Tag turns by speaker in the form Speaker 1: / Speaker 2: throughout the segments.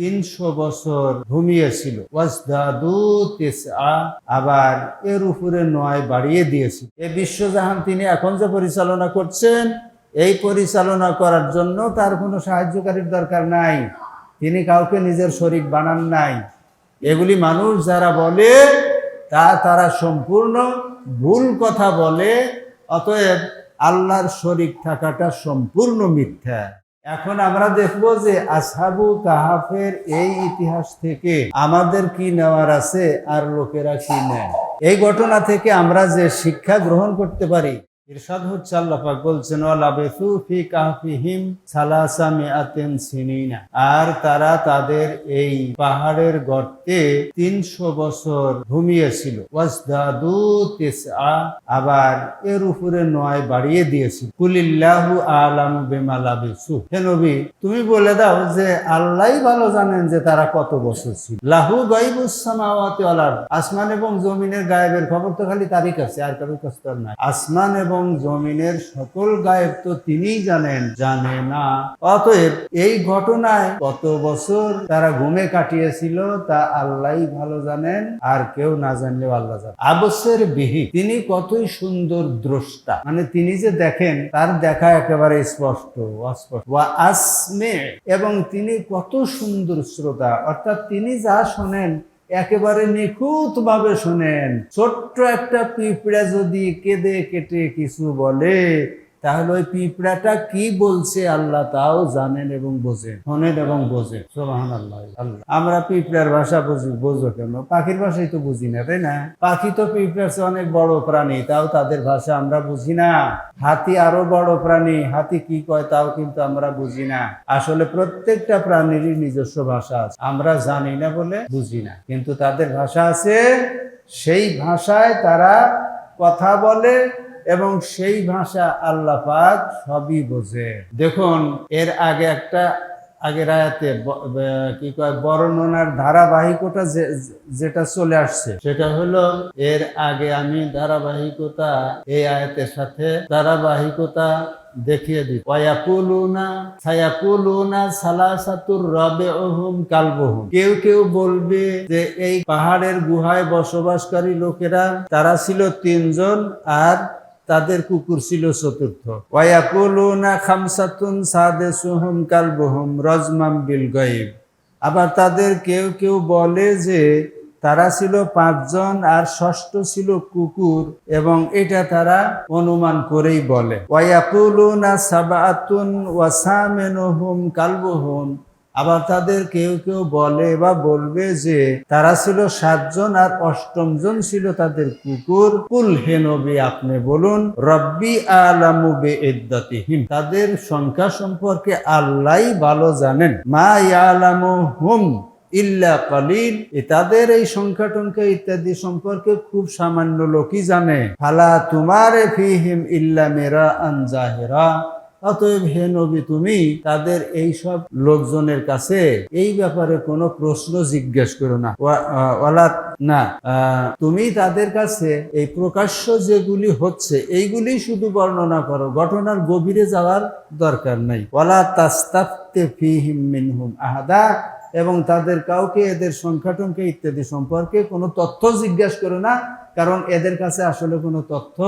Speaker 1: তিনশো বছর ঘুমিয়েছিল। আবার এর উপরে নয় বাড়িয়ে দিয়েছিল এই বিশ্বজাহান তিনি এখন যে পরিচালনা করছেন, এই পরিচালনা করার জন্য তার কোনো সাহায্যকারীর দরকার নাই। তিনি কাউকে নিজের শরিক বানান নাই। এগুলি মানুষ যারা বলে, তা তারা সম্পূর্ণ ভুল কথা বলে, অতএব আল্লাহর শরিক থাকাটা সম্পূর্ণ মিথ্যা। এখন আমরা দেখব যে আসহাবু কাহাফের এই ইতিহাস থেকে আমাদের কি নেওয়ার আছে আর লোকেরা কি নেয়। এই ঘটনা থেকে আমরা যে শিক্ষা গ্রহণ করতে পারি ইরশাদ হচ্ছে আল্লাহ পাক বলছেন, ওয়ালাবিসু ফি কাহফিহিম সালাসা মিআতিন সিনিনা। আর তারা তাদের এই পাহাড়ের গর্তে তিনশো বছর ঘুমিয়েছিল। ওয়াজদাদু তিসআ, আবার এর উপরে নয় বাড়িয়ে দিয়েছিল। কুলিল্লাহু আলামু বিমা লাবিসু। হে নবী, তুমি বলে দাও যে আল্লাহই ভালো জানেন যে তারা কত বছর ছিল। লাহু গাইবুস সামাওয়াতি ওয়াল আসমান এবং জমিনের গায়েবের খবর তো খালি তারই কাছে, আর কারোর কাছে নাই। আসমান এবং জমিনের সকল গায়েব তো তিনিই জানেন, জানে না। অতএব এই ঘটনায় কত বছর তারা ঘুমে কাটিয়েছিল তা আল্লাহ ভালো জানেন, আর কেউ না জানলেও আল্লাহ জানেন আবশ্যের বিহি, তিনি কতই সুন্দর দ্রষ্টা। মানে তিনি যে দেখেন, তার দেখা একেবারে স্পষ্ট, অস্পষ্ট। ওয়া আসমে, এবং তিনি কত সুন্দর শ্রোতা। অর্থাৎ তিনি যা শোনেন একেবারে নিখুঁত ভাবে শোনেন। ছোট্ট একটা পিঁপড়া যদি কেঁদে কেটে কিছু বলে তাহলে ওই পিঁপড়াটা কি বলছে আল্লাহ তাও জানেন এবং বোঝেন, শোনেন এবং বোঝেন। সোহান আল্লাহ। আল্লাহ আমরা পিঁপড়ার ভাষা বুঝি বোঝো কেন? পাখির ভাষাই তো বুঝি না, তাই না? পাখি তো পিঁপড়ার অনেক বড় প্রাণী, তাও তাদের ভাষা আমরা বুঝি না। হাতি আরও বড় প্রাণী, হাতি কি কয় তাও কিন্তু আমরা বুঝি না। আসলে প্রত্যেকটা প্রাণীরই নিজস্ব ভাষা আছে। আমরা জানি না বলে বুঝি না, কিন্তু তাদের ভাষা আছে। সেই ভাষায় তারা কথা বলে এবং সেই ভাষা আল্লাহ পাক সবই বোঝে। দেখুন, এর আগে একটা, আগের আয়াতে কি কয়, বর্ণনার ধারাবাহিকতা যেটা চলে আসছে, সেটা হলো, এর আগে আমি ধারাবাহিকতা এই আয়াতের সাথে ধারাবাহিকতা দেখিয়ে দিই। ওয়াকুলুনা সায়াকুলুনা সালাসাতুর রাবিউহুম কালবুহুম। কেউ কেউ বলবে যে এই পাহাড়ের গুহায় বসবাসকারী লোকেরা, তারা ছিল তিনজন আর তাদের কুকুর ছিল চতুর্থ। ওয়াকুলুনা খামসাতুন সাদেসুহুম কালবুহুম রজমাম বিল গায়ব। আবার তাদের কেউ কেউ বলে যে, তারা ছিল পাঁচজন আর ষষ্ঠ ছিল কুকুর এবং এটা তারা অনুমান করেই বলে। ওয়াকুলুনা সাবাতুন ওয়াসামেনুহুম কালবুহুম আবার তাদের কেউ কেউ বলে বা বলবে যে, তারা ছিল সাতজন আর অষ্টম জন ছিল তাদের কুকুর। কুল হে আপনি বলুন, রব্বি আলামু বে ইদ্দাতিহিম তাদের সংখ্যা সম্পর্কে আল্লাহই ভালো জানেন। মা ইয়ালামু হুম ইল্লা কালিল। তাদের এই সংখ্যা টংখ্যা ইত্যাদি সম্পর্কে খুব সামান্য লোকই জানে। ফালা তুমারে ফিহিম ইল্লা মেরা আনজাহেরা অতএব হে নবী, তুমি তাদের এই সব লোকজনের কাছে এই ব্যাপারে কোনো প্রশ্ন জিজ্ঞেস করো না। ওয়ালা, না তুমি তাদের কাছে এই প্রকাশ্য যেগুলি হচ্ছে, এইগুলি শুধু বর্ণনা করো। ঘটনার গভীরে যাওয়ার দরকার নাই। ওয়ালা তাস্তাফতে ফিহিম মিনহুম আহাদা, এবং তাদের কাউকে এদের সংখ্যা টংখ্যা ইত্যাদি সম্পর্কে কোনো তথ্য জিজ্ঞাসা করো না, কারণ এদের কাছে আসলে কোনো তথ্য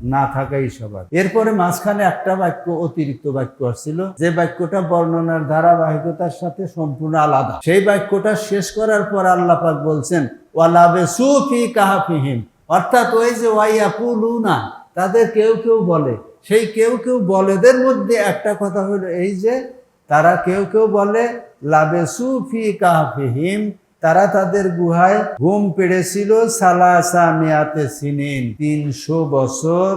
Speaker 1: না থাকাই স্বাভাবিক। এরপরে মাঝখানে একটা বাক্য, অতিরিক্ত বাক্য আসছিল। যে বাক্যটা বর্ণনার ধারাবাহিকতার সাথে সম্পূর্ণ আলাদা। সেই বাক্যটা শেষ করার পর আল্লাহ পাক বলছেন ওয়ালাবে সুফি কাহাফিহিম। অর্থাৎ ওই যে ওয়াইয়াকুলুনা, তাদের কেউ কেউ বলে। সেই কেউ কেউ বলেদের মধ্যে একটা কথা হলো এই যে, তারা কেউ কেউ বলে লাবে সুফি কাহাফিহিম। তারা তাদের গুহায় ঘুম পেড়েছিল সালাসা মেয়াতে সিনেন তিনশো বছর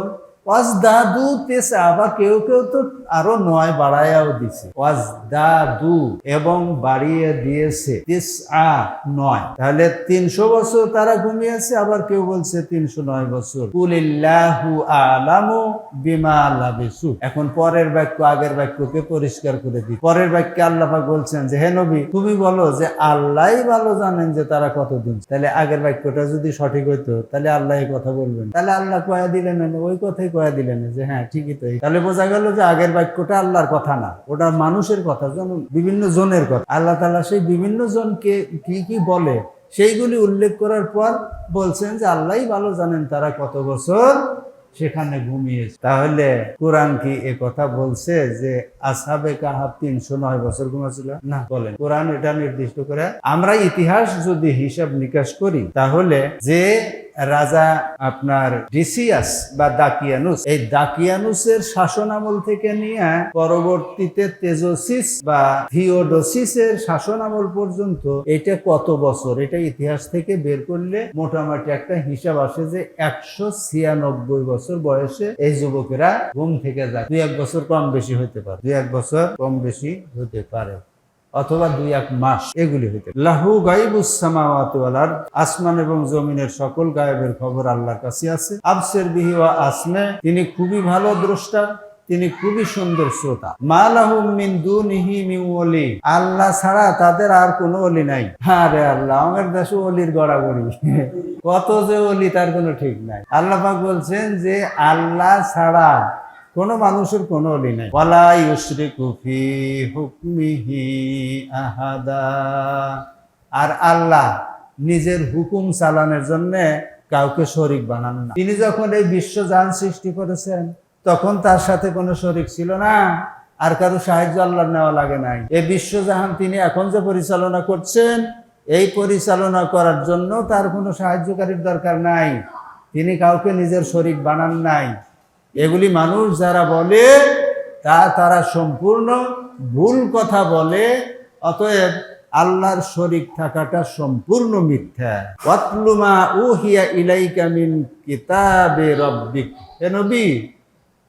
Speaker 1: কেউ কেউ তো আরও নয় বাড়াইয়াও দিছে। এবং বাড়িয়ে দিয়েছে। নয়। তাহলে তিনশো বছর তারা ঘুমিয়েছে, আবার কেউ বলছে তিনশো নয় বছর। কুলিল্লাহু আলামু বিমা লাবিসু। এখন পরের বাক্য, আগের বাক্যকে পরিষ্কার করে দিই। পরের বাক্যে আল্লাহ বলছেন যে, হে নবী, তুমি বলো যে, আল্লাহই ভালো জানেন যে তারা কতদিন। তাহলে আগের বাক্যটা যদি সঠিক হইতো, তাহলে আল্লাহ কথা বলবেন। তাহলে আল্লাহ কয়া দিলেন ওই কথাই কয়া দিলেন যে হ্যাঁ ঠিকই তো তাহলে বোঝা গেল যে আগের বাক্যটা আল্লাহর কথা না। ওটা মানুষের কথা, যেমন বিভিন্ন জনের কথা। আল্লাহ তালা সেই বিভিন্ন জনকে কি কি বলে, সেইগুলি উল্লেখ করার পর বলছেন যে আল্লাহই ভালো জানেন তারা কত বছর সেখানে ঘুমিয়েছে। তাহলে কোরআন কি এ কথা বলছে যে আসাবে কাহাব তিনশো নয় বছর ঘুমাছিল? না, বলেন। কোরআন এটা নির্দিষ্ট করে, আমরা ইতিহাস যদি হিসাব নিকাশ করি, তাহলে যে রাজা আপনার ডিসিয়াস বা দাকিয়ানুস, এই দাকিয়ানুসের শাসন আমল থেকে নিয়ে পরবর্তীতে তেজোসিস বা থিওডোসিসের শাসন আমল পর্যন্ত এটা কত বছর? এটা ইতিহাস থেকে বের করলে মোটামুটি একটা হিসাব আসে যে একশো ছিয়ানব্বই বছর বয়সে এই যুবকেরা ঘুম থেকে যায়। দুই এক বছর কম বেশি হতে পারে। দুই এক বছর কম বেশি হতে পারে। অথবা দুই এক মাস এগুলি হইতে লাহু গাইবুসামাওয়াতি ওয়াল আসমান এবং জমিনের সকল গায়েবের খবর আল্লাহর কাছে আছে। আবসের বিহি ওয়া আসমে তিনি খুবই ভালো দ্রষ্টা, তিনি খুবই সুন্দর শ্রোতা। মা লাহুম মিন দুনিহি মিন আল্লাহ ছাড়া তাদের আর কোনো অলি নাই। আরে আল্লাহ আমার দেশে অলির গড়াগড়ি। কত যে অলি তার কোনো ঠিক নাই। আল্লাহ পাক বলছেন যে, আল্লাহ ছাড়া কোনো মানুষের কোনো অলি নাই। ওয়ালা ইউশরিকু ফি হুকমিহি আহাদা। আর আল্লাহ নিজের হুকুম চালানোর জন্য কাউকে শরিক বানান না। তিনি যখন এই বিশ্বজান সৃষ্টি করেছেন, তখন তার সাথে কোনো শরিক ছিল না। আর কারও সাহায্য আল্লাহ নেওয়া লাগে নাই। এই বিশ্বজাহান তিনি এখন যে পরিচালনা করছেন, এই পরিচালনা করার জন্য তার কোনো সাহায্যকারীর দরকার নাই। তিনি কাউকে নিজের শরিক বানান নাই। এগুলি মানুষ যারা বলে, তা তারা সম্পূর্ণ ভুল কথা বলে, অতএব আল্লাহর শরিক থাকাটা সম্পূর্ণ মিথ্যা। ওয়াতলুমা উহিয়া ইলাইকা কিতাবে রব্বিক। হে নবী,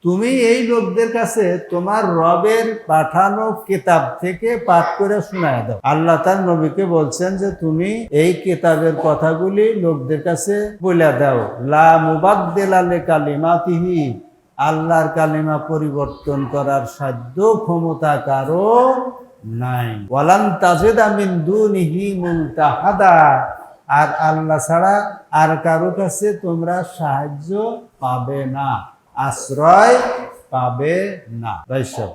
Speaker 1: তুমি এই লোকদের কাছে তোমার রবের পাঠানো কিতাব থেকে পাঠ করে শোনায় দাও। আল্লাহ তার নবীকে বলছেন যে, তুমি এই কিতাবের কথাগুলি লোকদের কাছে বলে দাও। লা মুবাদ্দেলালে কালিমাতিহি। আল্লাহর কালিমা পরিবর্তন করার সাধ্য ক্ষমতা কারও নাই। ওয়ালান তাজেদা মিন দুনিহি মুলতাহাদা আর আল্লাহ ছাড়া আর কারও কাছে তোমরা সাহায্য পাবে না, আশ্রয় পাবে না। বৈশব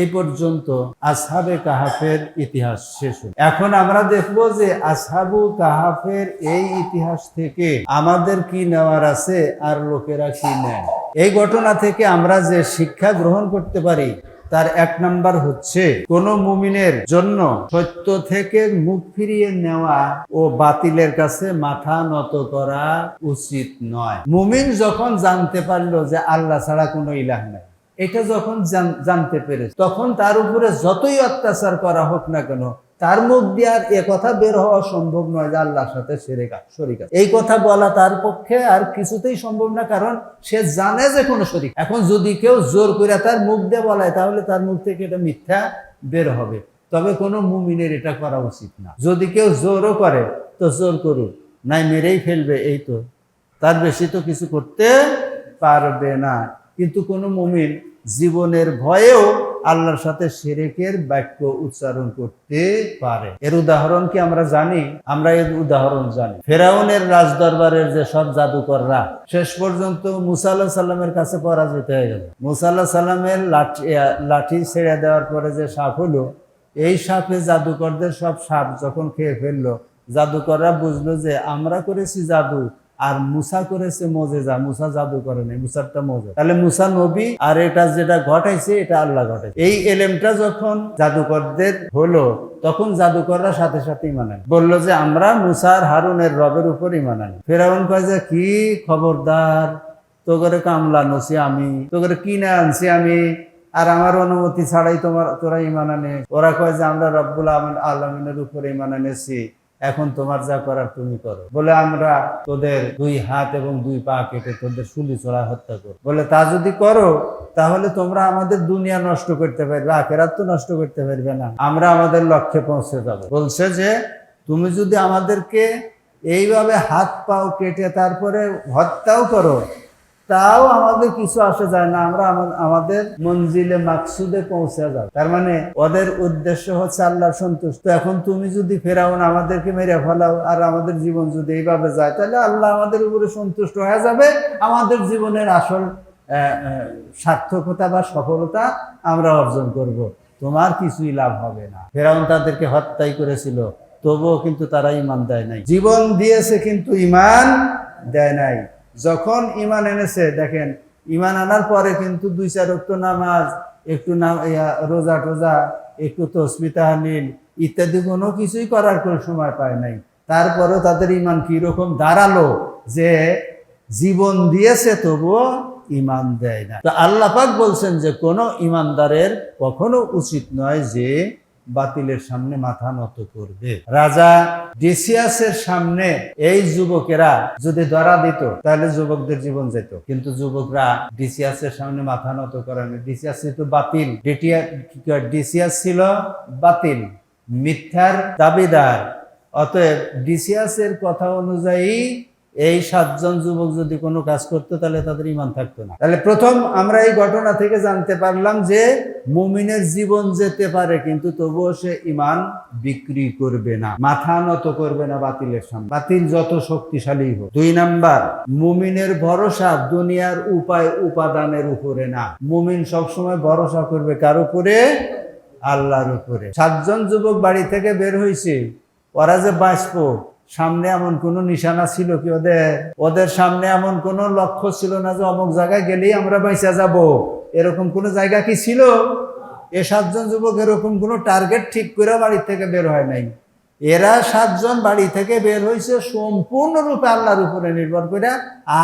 Speaker 1: এই পর্যন্ত আসহাবে কাহাফের ইতিহাস শেষ। এখন আমরা দেখব যে আসহাবু কাহাফের এই ইতিহাস থেকে আমাদের কি নেওয়ার আছে আর লোকেরা কি নেয়। এই ঘটনা থেকে আমরা যে শিক্ষা গ্রহণ করতে পারি, তার এক নাম্বার হচ্ছে কোন মুমিনের জন্য সত্য থেকে মুখ ফিরিয়ে নেওয়া ও বাতিলের কাছে মাথা নত করা উচিত নয়। মুমিন যখন জানতে পারল যে আল্লাহ ছাড়া কোনো ইলাহ নাই, এটা যখন জানতে পেরে তখন তার উপরে যতই অত্যাচার করা হোক না কেন তার মুখ আর এ কথা বের হওয়া সম্ভব নয় যে আল্লাহর সাথে সেরেকা শরিক। এই কথা বলা তার পক্ষে আর কিছুতেই সম্ভব না, কারণ সে জানে যে কোনো শরিক। এখন যদি কেউ জোর করে তার মুখ দিয়ে বলায়, তাহলে তার মুখ থেকে এটা মিথ্যা বের হবে। তবে কোনো মুমিনের এটা করা উচিত না। যদি কেউ জোরও করে, তো জোর করুক। নাই মেরেই ফেলবে, এই তো। তার বেশি তো কিছু করতে পারবে না। কিন্তু কোনো মুমিন জীবনের ভয়েও আল্লাহর সাথে সেরেকের বাক্য উচ্চারণ করতে পারে। এর উদাহরণ কি আমরা জানি? আমরা এর উদাহরণ জানি। ফেরাউনের রাজদরবারের যে সব জাদুকররা, শেষ পর্যন্ত মুসা আল্লাহ সাল্লামের কাছে পরাজিত হয়ে গেল। মুসা আল্লাহ সাল্লামের লাঠি লাঠি ছেড়ে দেওয়ার পরে যে সাপ হলো, এই সাপে জাদুকরদের সব সাপ যখন খেয়ে ফেলল, জাদুকররা বুঝলো যে আমরা করেছি জাদু আর মুসা করেছে মজেজা, মুসা জাদু করে নাই, মুসারটা মজে তাহলে মুসা নবী আর এটা যেটা ঘটাইছে, এটা আল্লাহ ঘটাইছে। এই এলেমটা যখন জাদুকরদের হলো, তখন জাদুকররা সাথে সাথে ইমান বলল যে, আমরা মুসার হারুনের রবের উপর ইমান আনি। ফেরাউন কয় যে, কি খবরদার? তো করে কামলা নছি আমি তো করে কিনে আনছি আমি, আর আমার অনুমতি ছাড়াই তোমার, তোরা ইমান আনে। ওরা কয় যে, আমরা রব্বুল আলমিন আলমিনের উপরে ইমান এনেছি। এখন তোমার যা করার তুমি করো। বলে, আমরা তোদের দুই হাত এবং দুই পা কেটে তোদের শুলি চড়া হত্যা করো বলে, তা যদি করো, তাহলে তোমরা আমাদের দুনিয়া নষ্ট করতে পারবে, আখেরাত তো নষ্ট করতে পারবে না। আমরা আমাদের লক্ষ্যে পৌঁছে যাব। বলছে যে, তুমি যদি আমাদেরকে এইভাবে হাত পাও কেটে তারপরে হত্যাও করো তাও আমাদের কিছু আসে যায় না, আমরা আমাদের মঞ্জিলে মাকসুদে পৌঁছে যাব তার মানে ওদের উদ্দেশ্য হচ্ছে আল্লাহর সন্তুষ্ট। এখন তুমি যদি ফেরাও না আমাদেরকে মেরে ফেলাও আর আমাদের জীবন যদি এইভাবে যায়, তাহলে আল্লাহ আমাদের উপরে সন্তুষ্ট হয়ে যাবে। আমাদের জীবনের আসল সার্থকতা বা সফলতা আমরা অর্জন করব। তোমার কিছুই লাভ হবে না। ফেরাউন তাদেরকে হত্যাই করেছিল, তবুও কিন্তু তারা ইমান দেয় নাই। জীবন দিয়েছে কিন্তু ইমান দেয় নাই। যখন ইমান এনেছে, দেখেন ইমান আনার পরে কিন্তু দুই, চার রক্ত নামাজ, একটু নাম রোজা টোজা, একটু তসমি তাহলিল ইত্যাদি কোনো কিছুই করার কোনো সময় পায় নাই। তারপরেও তাদের ইমান কীরকম দাঁড়াল যে জীবন দিয়েছে তবুও ইমান দেয় না। তো আল্লাহ পাক বলছেন যে কোনো ইমানদারের কখনো উচিত নয় যে বাতিলের সামনে মাথা নত করবে। রাজা ডিসিয়াসের সামনে এই যুবকেরা যদি ধরা দিত, তাহলে যুবকদের জীবন যেত। কিন্তু যুবকরা ডিসিয়াসের সামনে মাথা নত করে না। ডিসিয়াস তো বাতিল ডিসিয়াস ছিল বাতিল, মিথ্যার দাবিদার। অতএব ডিসিয়াসের কথা অনুযায়ী এই সাতজন যুবক যদি কোনো কাজ করতো, তাহলে তাদের ইমান থাকতো না। তাহলে প্রথম আমরা এই ঘটনা থেকে জানতে পারলাম যে মুমিনের জীবন যেতে পারে, কিন্তু তবুও সে ইমান বিক্রি করবে না, মাথা নত করবে না বাতিলের সামনে। বাতিল যত শক্তিশালী হোক। দুই নাম্বার, মুমিনের ভরসা দুনিয়ার উপায় উপাদানের উপরে না। মুমিন সবসময় ভরসা করবে কার উপরে? আল্লাহর উপরে। সাতজন যুবক বাড়ি থেকে বের হয়েছে ওরা যে বাঁচবো সামনে এমন কোনো নিশানা ছিল কি ওদের ওদের সামনে এমন কোনো লক্ষ্য ছিল না যে অমুক জায়গায় গেলেই আমরা বাইসা যাব? এরকম কোনো জায়গা কি ছিল? এ সাতজন যুবক এরকম কোনো টার্গেট ঠিক করে বাড়ি থেকে বের হয় নাই। এরা সাতজন বাড়ি থেকে বের হয়েছে সম্পূর্ণরূপে আল্লাহর উপরে নির্ভর করে,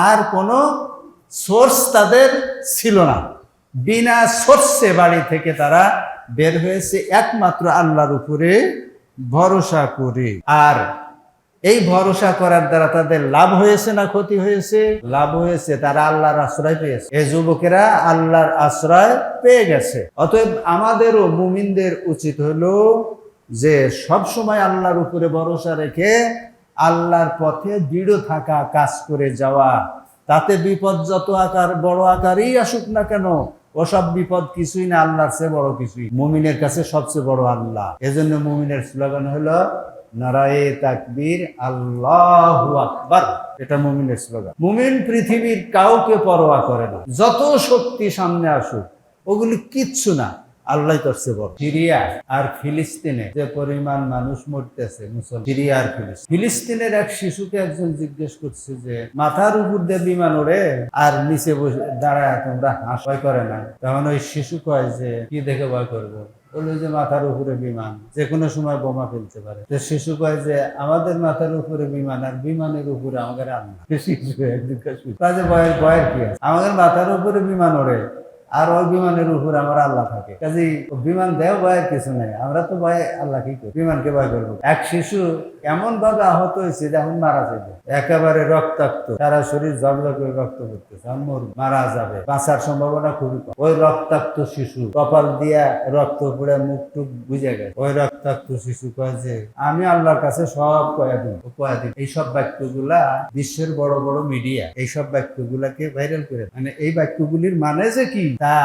Speaker 1: আর কোনো সোর্স তাদের ছিল না। বিনা সোর্সে বাড়ি থেকে তারা বের হয়েছে একমাত্র আল্লাহর উপরে ভরসা করে। আর এই ভরসা করার দ্বারা তাদের লাভ হয়েছে না ক্ষতি হয়েছে? লাভ হয়েছে, তারা আল্লাহর আশ্রয় পেয়েছে। এই যুবকেরা আল্লাহর আশ্রয় পেয়ে গেছে। অতএব আমাদেরও মুমিনদের উচিত হলো যে সব সময় আল্লাহর উপরে ভরসা রেখে আল্লাহর পথে দৃঢ় থাকা, কাজ করে যাওয়া। তাতে বিপদ যত আকার, বড় আকারই আসুক না কেন, ওসব বিপদ কিছুই না, আল্লাহর চেয়ে বড় কিছুই। মুমিনের কাছে সবচেয়ে বড় আল্লাহ। এজন্য মুমিনের স্লোগান হলো নারায়ে তাকবীর, আল্লাহু আকবার। এটা মুমিনের স্লোগান। মুমিন পৃথিবীর কাউকে পরোয়া করে না। যত শক্তি সামনে আসুক, ওগুলি কিচ্ছু না। আল্লাহ করছে সিরিয়া আর ফিলিস্তিনে যে পরিমাণ মানুষ মরতেছে, মুসলমান। সিরিয়া আর ফিলিস্তিন। ফিলিস্তিনের এক শিশুকে একজন জিজ্ঞেস করছে যে, মাথার উপর দিয়ে বিমান ওড়ে, আর নিচে বসে দাঁড়ায় তোমরা হাস? ভয় করে না। তখন ওই শিশু কয় যে, কি দেখে ভয় করব? বলল যে মাথার উপরে বিমান, যে কোনো সময় বোমা ফেলতে পারে। তো শিশু কয় যে, আমাদের মাথার উপরে বিমান আর বিমানের উপরে আমাদের আল্লাহ শিশু কাজে ভয়ের ভয়ের কি আছে? আমাদের মাথার উপরে বিমান ওড়ে, আর ওই বিমানের উপর আমার আল্লাহ থাকে। কাজেই, বিমান দেও, ভয়ের কিছু নেই, আমরা তো ভয় আল্লাহ কি করি। বিমানকে ভয় করব এক শিশু এমন ভাবে আহত হয়েছে যে এখন মারা যাবে। একেবারে রক্তাক্ত। সারা শরীর জবজা করে রক্ত এখন মরবে, মারা যাবে। বাঁচার সম্ভাবনা খুবই কম। ওই রক্তাক্ত শিশু কপাল দিয়া রক্ত পড়ে মুখ টুক বুঝে গেছে। ওই রক্তাক্ত শিশু কয় যে আমি আল্লাহর কাছে সব কয়া দিন কয়া দিন এইসব বাক্যগুলা বিশ্বের বড় বড় মিডিয়া এইসব বাক্যগুলাকে ভাইরাল করে মানে এই বাক্যগুলির মানে যে কি? তা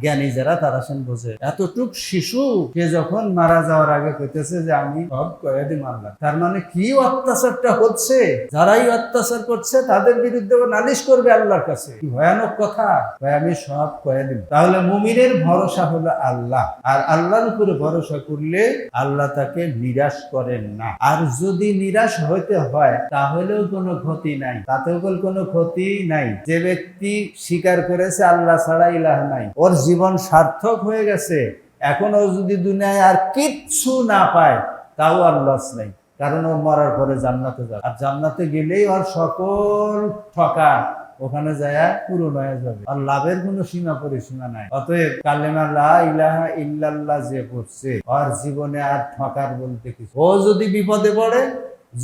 Speaker 1: জ্ঞানী যারা তারা সেন বোঝে। এতটুক শিশু সে যখন মারা যাওয়ার আগে কইতেছে যে আমি সব কয়া দিন আল্লাহ। তার মানে কি অত্যাচারটা হচ্ছে? যারাই অত্যাচার করছে, তাদের বিরুদ্ধে নালিশ করবে আল্লাহর কাছে। ভয়ানক কথা? ভাই, আমি সব কয়ে দিব তাহলে মুমিনের ভরসা হলো আল্লাহ। আর আল্লাহর উপরে ভরসা করলে আল্লাহ তাকে নিরাশ করেন না। আর যদি নিরাশ হইতে হয়, তাহলেও কোনো ক্ষতি নাই। তাতেও কোনো ক্ষতি নাই। যে ব্যক্তি স্বীকার করেছে, আল্লাহ ছাড়া ইলাহ নাই। ওর জীবন সার্থক হয়ে গেছে। এখন ও যদি দুনিয়ায় আর কিচ্ছু না পায়, তাও আর লস নাই। কারণ ও মরার পরে জান্নাতে যাবে। আর জান্নাতে গেলেই ওর সকল ঠকা ওখানে যায় পূরণ হয়ে যাবে। আর লাভের কোনো সীমা পরিসীমা নাই। অতএব কালেমা লা ইলাহা ইল্লাল্লাহ যে পড়ছে, ওর জীবনে আর ঠকার বলতে কিছু ও যদি বিপদে পড়ে,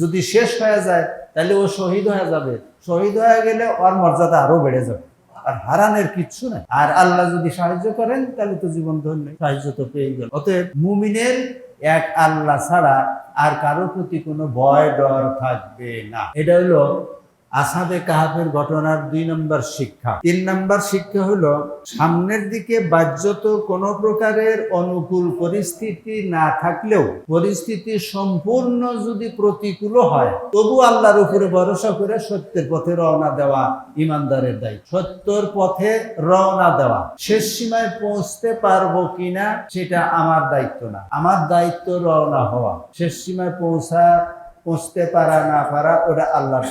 Speaker 1: যদি শেষ হয়ে যায়, তাহলে ও শহীদ হয়ে যাবে। শহীদ হয়ে গেলে ওর মর্যাদা আরও বেড়ে যাবে। আর হারানের কিচ্ছু নাই। আর আল্লাহ যদি সাহায্য করেন, তাহলে তো জীবন ধন্য। সাহায্য তো পেয়ে গেল। অতএব মুমিনের এক আল্লাহ ছাড়া আর কারোর প্রতি কোনো ভয় ডর থাকবে না। এটা হলো আসাবে কাহাবের ঘটনার দুই নম্বর শিক্ষা। তিন নম্বর শিক্ষা হলো, সামনের দিকে বাহ্যত কোনো প্রকারের অনুকূল পরিস্থিতি না থাকলেও পরিস্থিতি সম্পূর্ণ যদি প্রতিকূল হয়, তবু আল্লাহর উপরে ভরসা করে সত্যের পথে রওনা দেওয়া ইমানদারের দায়িত্ব সত্যর পথে রওনা দেওয়া, শেষ সীমায় পৌঁছতে পারব কিনা সেটা আমার দায়িত্ব না। আমার দায়িত্ব রওনা হওয়া, শেষ সীমায় পৌঁছা পৌঁছতে পারা, না পারা, ওটা আল্লাহর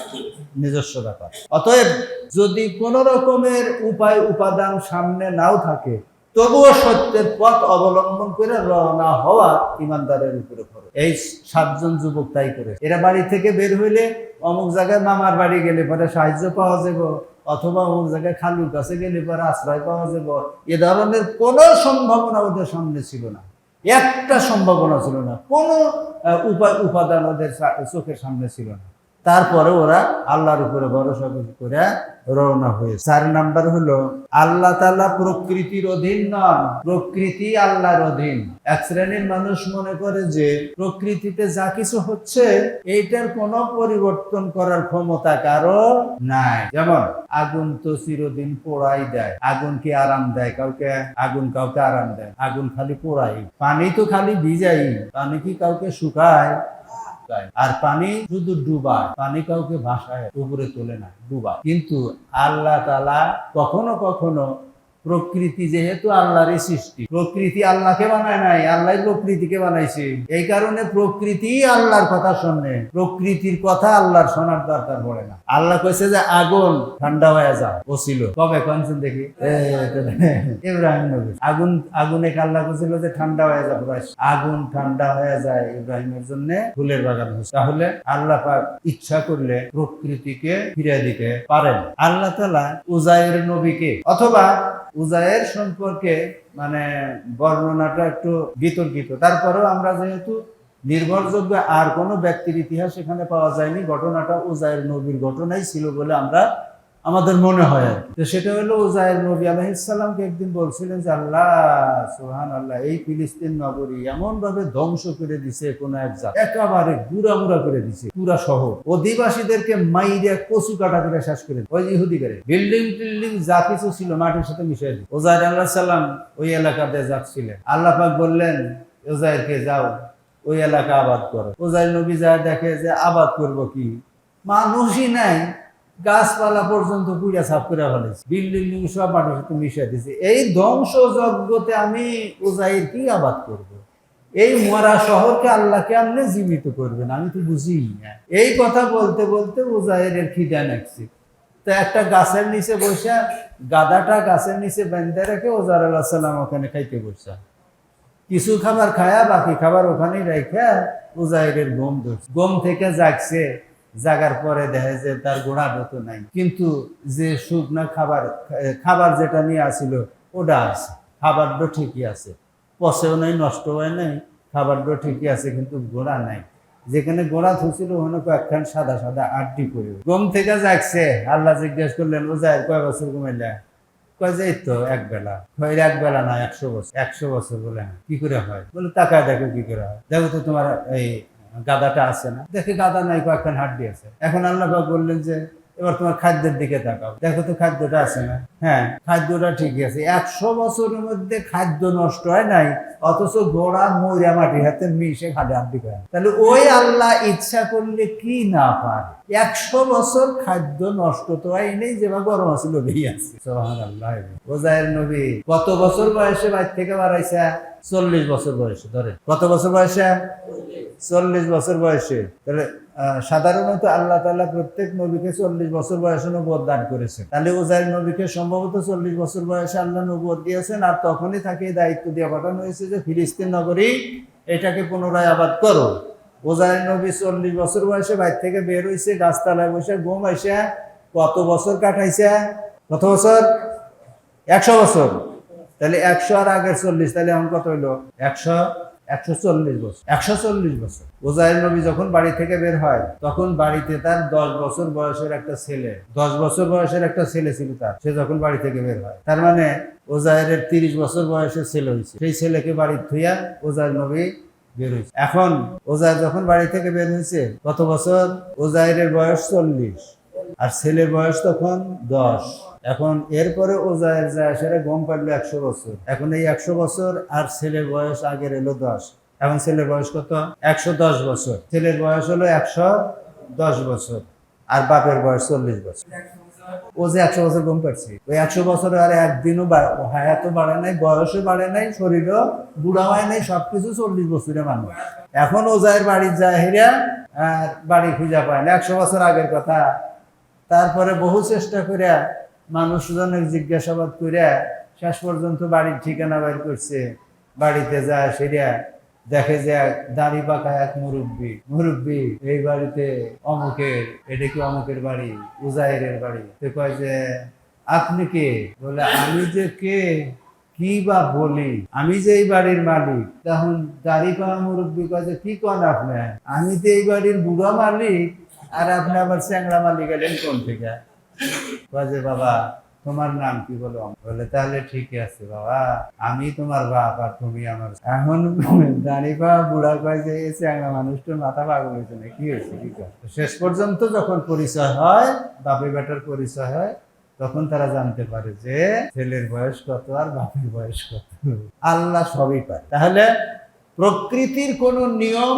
Speaker 1: নিজস্ব ব্যাপার। অতএব যদি কোন রকমের উপায়, উপাদান সামনে নাও থাকে, তবুও সত্যের পথ অবলম্বন করে রওনা হওয়া ইমানদারের উপরে খরচ এই সাতজন যুবক তাই করে এরা বাড়ি থেকে বের হইলে অমুক জায়গায় মামার বাড়ি গেলে পরে সাহায্য পাওয়া যাবে, অথবা অমুক জায়গায় খালুর কাছে গেলে পরে আশ্রয় পাওয়া যাবে। এ ধরনের কোনো সম্ভাবনা ওদের সামনে ছিল না। একটা সম্ভাবনা ছিল না। কোনো উপাদান ওদের চোখের সামনে ছিল না। তারপরে ওরা আল্লাহর উপরে ভরসা করে রওনা হয়েছে। চার নাম্বার হলো, আল্লাহ তাআলা প্রকৃতির অধীন নন, প্রকৃতি আল্লাহর অধীন। এক শ্রেণির মানুষ মনে করে যে, প্রকৃতিতে যা কিছু হচ্ছে, এইটার কোনো পরিবর্তন করার ক্ষমতা কারও নাই। যেমন, আগুন তো চিরদিন পোড়াই দেয়। আগুন কি আরাম দেয় কাউকে? আগুন কাউকে আরাম দেয়। আগুন খালি পোড়াই। পানি তো খালি ভিজাই। পানি কি কাউকে শুকায়? শুকায়। আর পানি শুধু ডুবায়, পানি কাউকে ভাসায় উপরে তোলে না, ডুবায় কিন্তু আল্লাহ তালা কখনো কখনো প্রকৃতি যেহেতু আল্লাহরই সৃষ্টি, প্রকৃতি আল্লাহকে বানায় নাই, আল্লাহ প্রকৃতিকে বানাইছে। এই কারণে প্রকৃতি আল্লাহর কথা শোনে, প্রকৃতির কথা আল্লাহর শোনার দরকার পড়ে না। আল্লাহ কইছে যে, আগুন ঠান্ডা হয়ে যা ছিল। কবে? কনছেন দেখি। ইব্রাহিম নবী। আগুন, আগুনে আল্লাহ কইছিল যে, ঠান্ডা হয়ে যা ব্রাশ। আগুন ঠান্ডা হয়ে যায় ইব্রাহিমের জন্য ফুলের বাগান হচ্ছে তাহলে আল্লাহ পাক ইচ্ছা করলে প্রকৃতিকে ফিরে দিতে পারেন। আল্লাহ তালা উজায়ের নবীকে অথবা উজায়ের সম্পর্কে মানে বর্ণনাটা একটু বিতর্কিত তারপরেও আমরা যেহেতু নির্ভরযোগ্য, আর কোনো ব্যক্তির ইতিহাস এখানে পাওয়া যায়নি, ঘটনাটা উজায়ের নবীর ঘটনাই ছিল বলে আমরা আমাদের মনে হয় তো সেটা হলো উজায়ের নবী আলহিসাল্লামকে একদিন বলছিলেন যে, আল্লাহ সোহান আল্লাহ এই ফিলিস্তিন নগরী এমন ভাবে ধ্বংস করে দিছে কোন এক জাত। একেবারে গুড়া মুড়া করে দিছে পুরা শহর। অধিবাসীদেরকে মাইরিয়া কচু কাটা করে শেষ করে। ওই ইহুদি করে বিল্ডিং টিল্ডিং যা কিছু ছিল মাটির সাথে মিশিয়ে দিল ওজায়ের আল্লাহ সাল্লাম ওই এলাকাতে যাচ্ছিলেন আল্লাহ পাক বললেন ওজায়েরকে যাও, ওই এলাকা আবাদ করো। ওজাইর নবী যা দেখে যে, আবাদ করব কি? মানুষই নাই। গাছপালা পর্যন্ত পুড়িয়া সাফ করে ফেলেছে। বিল্ডিং সব মাটির সাথে মিশিয়ে দিছে এই ধ্বংস যজ্ঞতে আমি ওজাইর কি আবাদ করব। এই মরা শহরকে আল্লাহ কেমনে জীবিত করবেন? আমি তো বুঝি না। এই কথা বলতে বলতে ওজাইরের খিদা নাকছে। তো একটা গাছের নিচে বসে, গাদাটা গাছের নিচে বেঁধে রেখে ওজার আল্লাহ সাল্লাম ওখানে খাইতে বসে কিছু খাবার খায়া, বাকি খাবার ওখানেই রেখে উজাইরের গম ধরছে। গম থেকে জাগছে। জাগার পরে দেখে যে তার গোড়া মতো নাই। কিন্তু যে শুকনা খাবার খাবার যেটা নিয়ে আসিল, ওটা আছে। খাবারটা ঠিকই আছে। পচেও নাই নষ্ট হয় নাই খাবারটা ঠিকই আছে, কিন্তু গোড়া নাই। যেখানে গোড়া থুছিল ওখানে কয়েকখান সাদা সাদা আড্ডি পড়ে গম থেকে জাগছে। আল্লাহ জিজ্ঞেস করলেন ও যায় কয় বছর ঘুমাইলা? কয় যে তো এক বেলা। কয় এক বেলা না, একশো বছর। একশো বছর বলে হ্যাঁ কি করে হয়? বলে, তাকায় দেখো কি করে হয়। দেখো তো তোমার এই গাদাটা আছে না। দেখে গাদা নাই, কয়েকখান হাড্ডি আছে। এখন আল্লাহ বললেন যে, এবার তোমার খাদ্যের দিকে তাকাও। দেখো তো খাদ্যটা আছে না? হ্যাঁ খাদ্যটা ঠিকই আছে। একশো বছরের মধ্যে খাদ্য নষ্ট হয় নাই, অথচ গোড়া মরিয়া মাটি হাতে মিশে খাদ্য হাড্ডি খায় তাহলে ওই আল্লাহ ইচ্ছা করলে কি না পারে? একশো বছর খাদ্য নষ্ট তো হয় নেই যে বা গরম আছে, লোভেই আছে। ওজায়ের নবী, কত বছর বয়সে বাইর থেকে বাড়াইছে? চল্লিশ বছর বয়সে ধরে কত বছর বয়সে? চল্লিশ বছর বয়সে। তাহলে সাধারণত আল্লাহ তালা প্রত্যেক নবীকে চল্লিশ বছর বয়সে নবুয়ত দান করেছেন। তাহলে উজাইর নবীকে সম্ভবত চল্লিশ বছর বয়সে আল্লাহ নবুয়ত দিয়েছেন আর তখনই তাকে দায়িত্ব দিয়ে পাঠানো হয়েছে যে, ফিলিস্তিন নগরী, এটাকে পুনরায় আবাদ করো। ওজাইর নবী চল্লিশ বছর বয়সে বাইর থেকে বের হয়েছে গাছতলায় বসে ঘুম আইসে, কত বছর কাটাইছে? কত বছর? একশো বছর। তাহলে একশো আর আগের চল্লিশ, তাহলে এখন কত হইল? একশো একশো চল্লিশ বছর। একশো চল্লিশ বছর। ওজাইর নবী যখন বাড়ি থেকে বের হয়, তখন বাড়িতে তার দশ বছর বয়সের একটা ছেলে, দশ বছর বয়সের একটা ছেলে ছিল তার। সে যখন বাড়ি থেকে বের হয়, তার মানে ওজাইরের তিরিশ বছর বয়সের ছেলে হয়েছে। সেই ছেলেকে বাড়ি থুইয়া ওজাইর নবী বের হয়েছে। এখন ওজাইর যখন বাড়ি থেকে বের হয়েছে, কত বছর? ওজাইরের বয়স চল্লিশ। আর ছেলের বয়স তখন দশ। এখন এরপরে ও যায় সেটা গম পারল একশো বছর। এখন এই একশো বছর আর ছেলের বয়স আগের এলো দশ। এখন ছেলের বয়স কত? একশো দশ বছর। ছেলের বয়স হলো একশো দশ বছর। আর বাপের বয়স চল্লিশ বছর। ও যে একশো বছর গম পাচ্ছি ওই একশো বছর আর একদিনও হায়াতও বাড়ে নাই, বয়সও বাড়ে নাই, শরীরও বুড়া হয় নাই, সবকিছু চল্লিশ বছরের মানুষ। এখন ও যায় বাড়ি যায় হেরা আর বাড়ি খুঁজে পায় না। একশো বছর আগের কথা। তারপরে বহু চেষ্টা করে মানুষজনের জিজ্ঞাসাবাদ করে শেষ পর্যন্ত বাড়ির ঠিকানা বের করছে। বাড়িতে যায় সেটা দেখে যে দাড়ি পাকা এক মুরব্বী। মুরব্বী, এই বাড়িতে অমুকের, এটা কি অমুকের বাড়ি? উজাইরের বাড়ি। তো কয় যে, আপনি কে? বলে, আমি যে কে? কি বা বলি? আমি যে এই বাড়ির মালিক। তখন দাড়ি পাওয়া মুরব্বী কয় যে, কি কন আপনি? আমি তো এই বাড়ির বুড়া মালিক, আর আপনি আবার চ্যাংড়া মালিক এলেন কোন থেকে? যে বাবা, তোমার নাম কি বলো? বলে, তাহলে ঠিকই আছে বাবা। আমি তোমার বাপ আর তুমি আমার। এখন দাঁড়ি পা বুড়া কয় যে চ্যাংড়া মানুষটার মাথা পাগল হয়েছে না কি হয়েছে? কি শেষ পর্যন্ত যখন পরিচয় হয় বাপে বেটার পরিচয় হয়, তখন তারা জানতে পারে যে, ছেলের বয়স কত আর বাপের বয়স কত। আল্লাহ সবই পায় তাহলে প্রকৃতির কোনো নিয়ম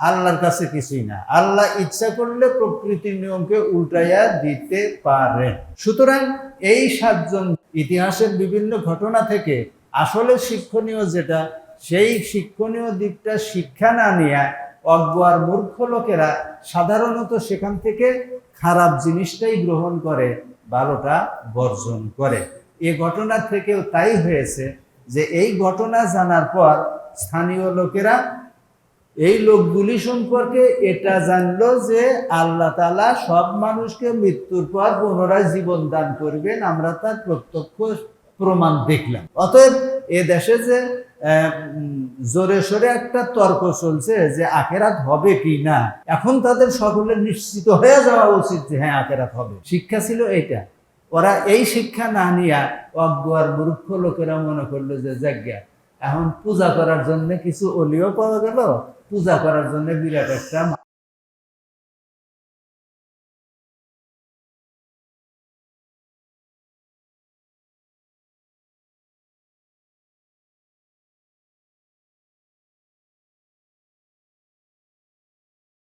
Speaker 1: আল্লাহর কাছে কিছুই না। আল্লাহ ইচ্ছা করলে প্রকৃতির নিয়মকে উল্টাইয়া দিতে পারে সুতরাং এই সাতজন ইতিহাসের বিভিন্ন ঘটনা থেকে আসলে শিক্ষণীয় যেটা, সেই শিক্ষণীয় দিকটা শিক্ষা না নিয়ে অজ্ঞ আর মূর্খ লোকেরা সাধারণত সেখান থেকে খারাপ জিনিসটাই গ্রহণ করে, ভালোটা বর্জন করে। এ ঘটনা থেকেও তাই হয়েছে যে এই ঘটনা জানার পর স্থানীয় লোকেরা এই লোকগুলি সম্পর্কে এটা জানলো যে আল্লাহ তালা সব মানুষকে মৃত্যুর পর পুনরায় জীবন দান করবেন, আমরা তার প্রত্যক্ষ প্রমাণ দেখলাম। অতএব এ দেশে যে জোরে সোরে একটা তর্ক চলছে যে আখেরাত হবে কি না, এখন তাদের সকলের নিশ্চিত হয়ে যাওয়া উচিত যে হ্যাঁ আখেরাত হবে। শিক্ষা ছিল এটা ওরা এই শিক্ষা না নিয়ে অজ্ঞ আর মূর্খ লোকেরা মনে করল যে জাজ্ঞা এখন পূজা করার জন্য কিছু অলিও পাওয়া গেল পূজা করার জন্য বিরাট একটা